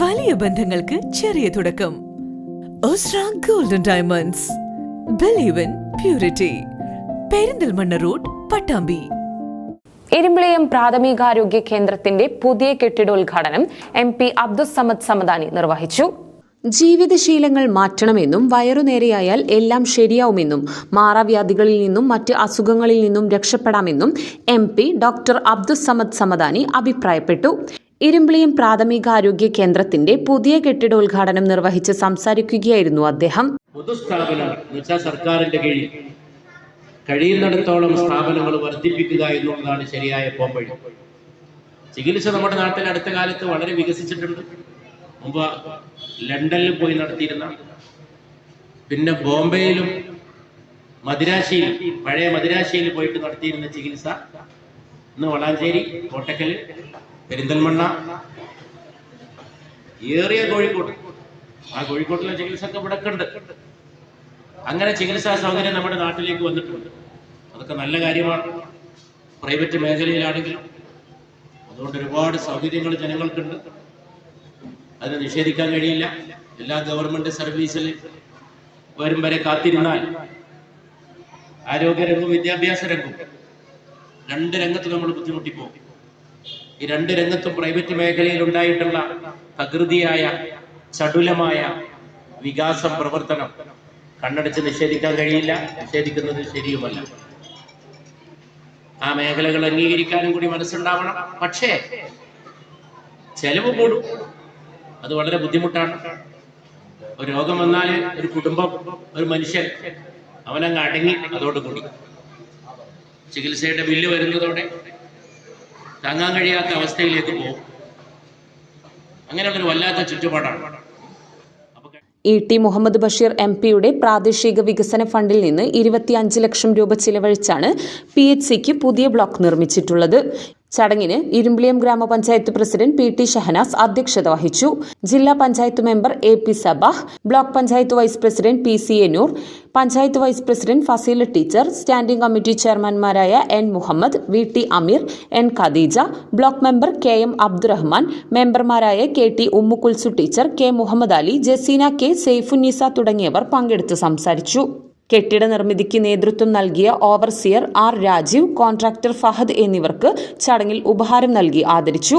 വലിയ ബന്ധങ്ങൾക്ക് ചെറിയ തുടക്കം. Osra golden diamonds believe in purity Perinthalmanna road Pattambi. Irimbiliyam പ്രാഥമികാരോഗ്യ കേന്ദ്രത്തിന്റെ പുതിയ കെട്ടിടോദ്ഘാടനം എം പി അബ്ദുസമദ് സമദാനി നിർവഹിച്ചു. ജീവിതശീലങ്ങൾ മാറ്റണമെന്നും വയറുനേരെയായാൽ എല്ലാം ശരിയാവുമെന്നും മാറാവ്യാധികളിൽ നിന്നും മറ്റ് അസുഖങ്ങളിൽ നിന്നും രക്ഷപ്പെടാമെന്നും M P doctor Abdussamad Samadani അഭിപ്രായപ്പെട്ടു. ഇരുമ്പിളിയം പ്രാഥമികാരോഗ്യ കേന്ദ്രത്തിന്റെ പുതിയ കെട്ടിടോദ്ഘാടനം നിർവഹിച്ച് സംസാരിക്കുകയായിരുന്നു അദ്ദേഹം. പൊതുസ്ഥാപനം സർക്കാരിന്റെ കീഴിൽ കഴിയുന്നിടത്തോളം സ്ഥാപനങ്ങൾ വർദ്ധിപ്പിക്കുക എന്നുള്ളതാണ് ശരിയായ പോംവഴി. ചികിത്സ നമ്മുടെ നാട്ടിൽ അടുത്ത കാലത്ത് വളരെ വികസിച്ചിട്ടുണ്ട്. മുമ്പ് ലണ്ടനിൽ പോയി നടത്തിയിരുന്ന പിന്നെ ബോംബെയിലും മദിരാശിയിൽ പഴയ മദിരാശിയിൽ പോയിട്ട് നടത്തിയിരുന്ന ചികിത്സ ഇന്ന് വളാഞ്ചേരി കോട്ടക്കൽ പെരിന്തൽമണ്ണ. ഏറിയ കോഴിക്കോട്. ആ കോഴിക്കോട്ടിലെ ചികിത്സയൊക്കെ ഇവിടെ ഉണ്ട് അങ്ങനെ ചികിത്സാ സൗകര്യം നമ്മുടെ നാട്ടിലേക്ക് വന്നിട്ടുണ്ട്. അതൊക്കെ നല്ല കാര്യമാണ്. പ്രൈവറ്റ് മേഖലയിലാണെങ്കിലും അതുകൊണ്ട് ഒരുപാട് സൗകര്യങ്ങൾ ജനങ്ങൾക്കുണ്ട്. അതിനെ നിഷേധിക്കാൻ കഴിയില്ല. എല്ലാ ഗവൺമെന്റ് സർവീസിൽ വരും വരെ കാത്തിരുന്നാൽ ആരോഗ്യരംഗവും വിദ്യാഭ്യാസ രംഗവും രണ്ട് രംഗത്ത് നമ്മൾ ബുദ്ധിമുട്ടിപ്പോകും. ഈ രണ്ട് രംഗത്തും പ്രൈവറ്റ് മേഖലയിൽ ഉണ്ടായിട്ടുള്ള പ്രകൃതിയായ ചടുലമായ വികാസം പ്രവർത്തനം കണ്ണടച്ച് നിഷേധിക്കാൻ കഴിയില്ല. നിഷേധിക്കുന്നത് ശരിയുമല്ല. ആ മേഖലകൾ അംഗീകരിക്കാനും കൂടി മനസ്സുണ്ടാവണം. പക്ഷേ ചെലവ് കൂടും. അത് വളരെ ബുദ്ധിമുട്ടാണ്. ഒരു രോഗം വന്നാൽ ഒരു കുടുംബം ഒരു മനുഷ്യൻ അവനങ്ങ് അടങ്ങി അതോടുകൂടി ചികിത്സയുടെ ബില്ല് വരുന്നതോടെ താങ്ങാൻ കഴിയാത്ത അവസ്ഥയിലേക്ക് പോകും. അങ്ങനെയുള്ളൊരു വല്ലാത്ത ചുറ്റുപാടാണ്. E T Muhammad Basheer M പിയുടെ പ്രാദേശിക വികസന ഫണ്ടിൽ നിന്ന് ഇരുപത്തിയഞ്ച് ലക്ഷം രൂപ ചിലവഴിച്ചാണ് പി എച്ച് സിക്ക് പുതിയ ബ്ലോക്ക് നിർമ്മിച്ചിട്ടുള്ളത്. ചടങ്ങിന് ഇരുമ്പിളിയം ഗ്രാമപഞ്ചായത്ത് പ്രസിഡന്റ് പി ടി ഷഹനാസ് അധ്യക്ഷത വഹിച്ചു. ജില്ലാ panchayat member A P Sabah block panchayat vice president P C Ennoor panchayat vice president Faseela teacher standing committee ചെയർമാൻമാരായ N Muhammad V T Ameer N Khadeeja block member K M Abdurahman മെമ്പർമാരായ K T Ummukulsu teacher K Muhammad Ali Jaseena K Saifunnisa തുടങ്ങിയവർ പങ്കെടുത്ത് സംസാരിച്ചു. കെട്ടിട നിർമ്മിതിക്ക് നേതൃത്വം നൽകിയ overseer R Rajeev contractor Fahad എന്നിവർക്ക് ചടങ്ങിൽ ഉപഹാരം നൽകി ആദരിച്ചു.